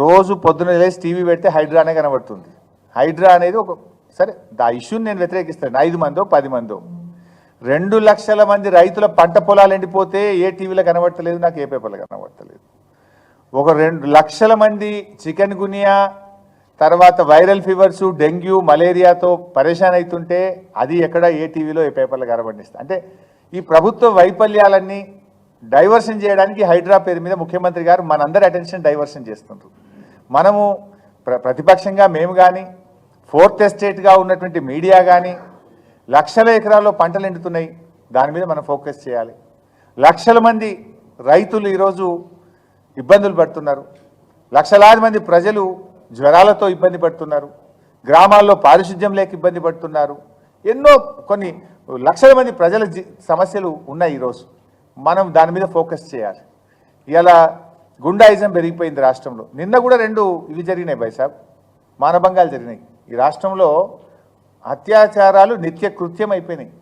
రోజు పొద్దున లేచి టీవీ పెడితే హైడ్రానే కనబడుతుంది. హైడ్రా అనేది ఒక సరే ఆ ఇష్యూని నేను వ్యతిరేకిస్తాను. ఐదు మందో పది మందో. రెండు లక్షల మంది రైతుల పంట పొలాలు ఎండిపోతే ఏ టీవీలో కనబడతలేదు నాకు ఏ పేపర్లో కనబడతలేదు. ఒక రెండు లక్షల మంది చికెన్ గునియా తర్వాత వైరల్ ఫీవర్స్ డెంగ్యూ మలేరియాతో పరేషాన్ అవుతుంటే అది ఎక్కడ ఏ టీవీలో ఏ పేపర్లో కనబడిస్తా అంటే ఈ ప్రభుత్వ వైఫల్యాలన్నీ డైవర్షన్ చేయడానికి హైడ్రా పేరు మీద ముఖ్యమంత్రి గారు మనందరి అటెన్షన్ డైవర్షన్ చేస్తున్నారు మనము ప్ర ప్రతిపక్షంగా మేము కానీ ఫోర్త్ ఎస్టేట్గా ఉన్నటువంటి మీడియా కానీ లక్షల ఎకరాల్లో పంటలు ఎండుతున్నాయి. దాని మీద మనం ఫోకస్ చేయాలి. లక్షల మంది రైతులు ఈరోజు ఇబ్బందులు పడుతున్నారు. లక్షలాది మంది ప్రజలు జ్వరాలతో ఇబ్బంది పడుతున్నారు. గ్రామాల్లో పారిశుద్ధ్యం లేక ఇబ్బంది పడుతున్నారు. ఎన్నో కొన్ని లక్షల మంది ప్రజల సమస్యలు ఉన్నాయి ఈరోజు. మనం దాని మీద ఫోకస్ చేయాలి. ఇలా గుండాయిజం పెరిగిపోయింది రాష్ట్రంలో. నిన్న కూడా రెండు ఇవి జరిగినాయి బైసాబ్ మానభంగాలు జరిగినాయి. ఈ రాష్ట్రంలో అత్యాచారాలు నిత్య కృత్యం అయిపోయినాయి.